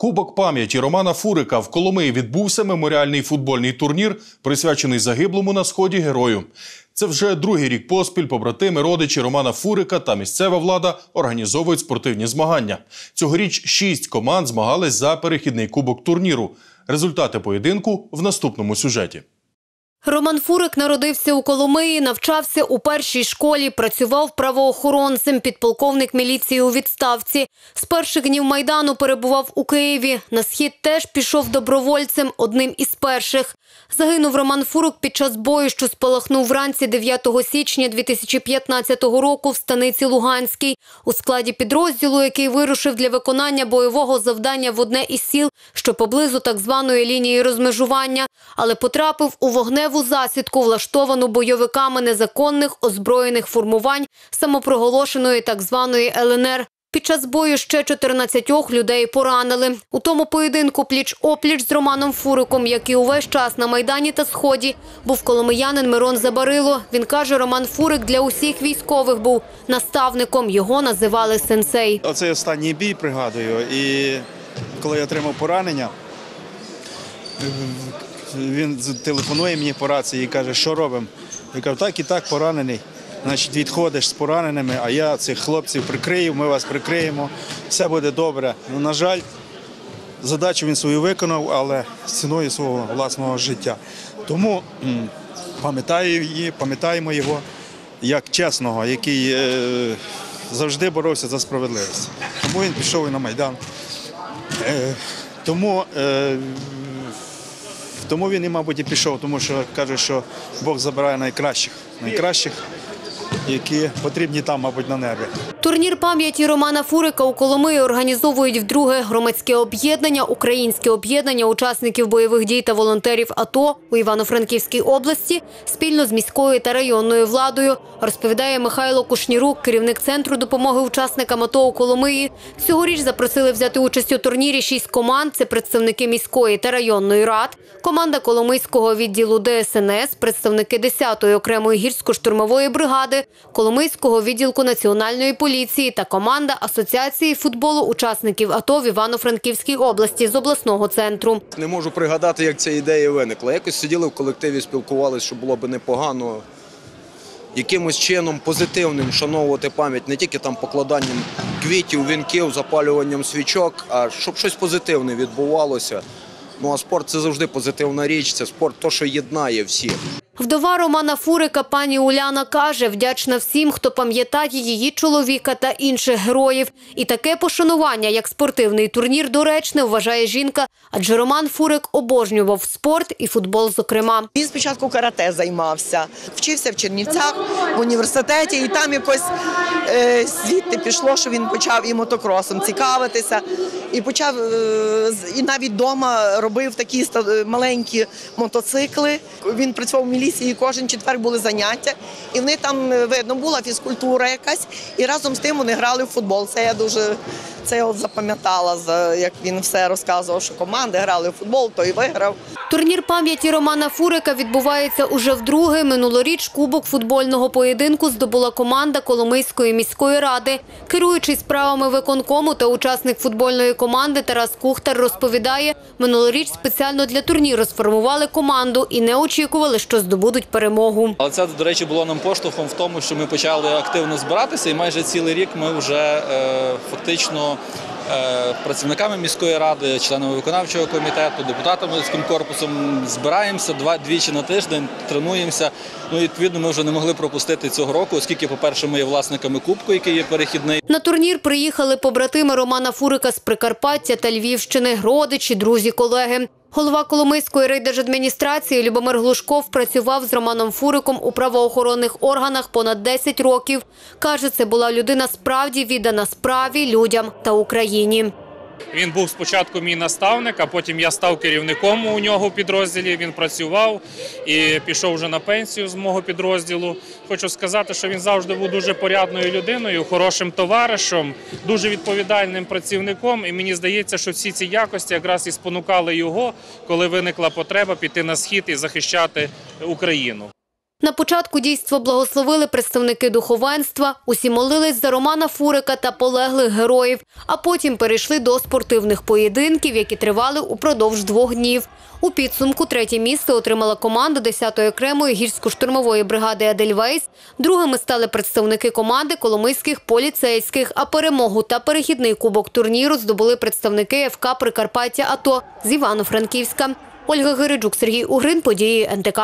Кубок пам'яті Романа Фурика в Коломиї відбувся меморіальний футбольний турнір, присвячений загиблому на сході герою. Це вже другий рік поспіль. Побратими, родичі Романа Фурика та місцева влада організовують спортивні змагання. Цьогоріч шість команд змагались за перехідний кубок турніру. Результати поєдинку в наступному сюжеті. Роман Фурик народився у Коломиї, навчався у першій школі, працював правоохоронцем, підполковник міліції у відставці. З перших днів Майдану перебував у Києві. На схід теж пішов добровольцем, одним із перших. Загинув Роман Фурик під час бою, що спалахнув вранці 9 січня 2015 року в станиці Луганській у складі підрозділу, який вирушив для виконання бойового завдання в одне із сіл, що поблизу так званої лінії розмежування, але потрапив у вогневу засідку, влаштовану бойовиками незаконних озброєних формувань самопроголошеної так званої ЛНР. Під час бою ще 14 людей поранили. У тому поєдинку пліч-опліч з Романом Фуриком, який увесь час на Майдані та Сході, був коломиянин Мирон Забарило. Він каже, Роман Фурик для усіх військових був наставником. Його називали сенсей. Оцей останній бій пригадую. І коли я отримав поранення, він телефонує мені по рації і каже, що робимо. Я кажу, так і так поранений. Значить, відходиш з пораненими, а я цих хлопців прикрию, ми вас прикриємо, все буде добре. Ну, на жаль, задачу він свою виконав, але з ціною свого власного життя. Тому пам'ятаю її, пам'ятаємо його як чесного, який е, завжди боровся за справедливість. Тому він пішов і на Майдан. Е, тому, е, тому він і, мабуть, і пішов, тому що каже, що Бог забирає найкращих, найкращих, які потрібні там, мабуть, на небі. Турнір пам'яті Романа Фурика у Коломиї організовують вдруге громадське об'єднання, українське об'єднання учасників бойових дій та волонтерів АТО у Івано-Франківській області спільно з міською та районною владою, розповідає Михайло Кушнірук, керівник центру допомоги учасникам АТО у Коломиї. Цьогоріч запросили взяти участь у турнірі шість команд. Це представники міської та районної рад, команда Коломийського відділу ДСНС, представники 10-ї окремої гірсько-штурмової бригади, Коломийського відділку національної поліції та команда Асоціації футболу учасників АТО в Івано-Франківській області з обласного центру. Не можу пригадати, як ця ідея виникла. Якось сиділи в колективі, спілкувалися, що було б непогано якимось чином позитивним вшановувати пам'ять не тільки там покладанням квітів, вінків, запалюванням свічок, а щоб щось позитивне відбувалося. Ну а спорт це завжди позитивна річ. Це спорт, то що єднає всіх. Вдова Романа Фурика пані Уляна каже, вдячна всім, хто пам'ятає її чоловіка та інших героїв. І таке пошанування, як спортивний турнір, доречне, вважає жінка, адже Роман Фурик обожнював спорт і футбол, зокрема. Він спочатку карате займався, вчився в Чернівцях в університеті, і там якось е, звідти пішло, що він почав і мотокросом цікавитися, і почав е, і навіть вдома робив такі ста- маленькі мотоцикли. Він працював в міліції, кожен четвер були заняття, і в них там е, видно була фізкультура якась, і разом з тим вони грали в футбол. Це я дуже це я запам'ятала, як він все розказував, що команди грали в футбол, той виграв. Турнір пам'яті Романа Фурика відбувається уже вдруге. Минулоріч кубок футбольного поєдинку здобула команда Коломийської міської ради. Керуючий справами виконкому та учасник футбольної команди Тарас Кухтар розповідає, минулоріч спеціально для турніру сформували команду і не очікували, що здобудуть перемогу. Але це, до речі, було нам поштовхом в тому, що ми почали активно збиратися, і майже цілий рік ми вже е, фактично е, працівниками міської ради, членами виконавчого комітету, депутатами міським корпусом збираємося два двічі на тиждень, тренуємося. Ну, і, відповідно, ми вже не могли пропустити цього року, оскільки, по-перше, ми є власниками кубку, який є перехідний. На турнір приїхали побратими Романа Фурика з Прикарпаття та Львівщини, родичі, друзі, колеги. Голова Коломийської райдержадміністрації Любомир Глушков працював з Романом Фуриком у правоохоронних органах понад 10 років. Каже, це була людина справді віддана справі, людям та Україні. Він був спочатку мій наставник, а потім я став керівником у нього в підрозділі. Він працював і пішов вже на пенсію з мого підрозділу. Хочу сказати, що він завжди був дуже порядною людиною, хорошим товаришем, дуже відповідальним працівником. І мені здається, що всі ці якості якраз і спонукали його, коли виникла потреба піти на схід і захищати Україну. На початку дійства благословили представники духовенства, усі молились за Романа Фурика та полеглих героїв, а потім перейшли до спортивних поєдинків, які тривали упродовж двох днів. У підсумку третє місце отримала команда 10-ї окремої гірсько-штурмової бригади «Едельвейс». Другими стали представники команди коломийських поліцейських, а перемогу та перехідний кубок турніру здобули представники ФК «Прикарпаття АТО» з Івано-Франківська. Ольга Гириджук, Сергій Угрин, події НТК.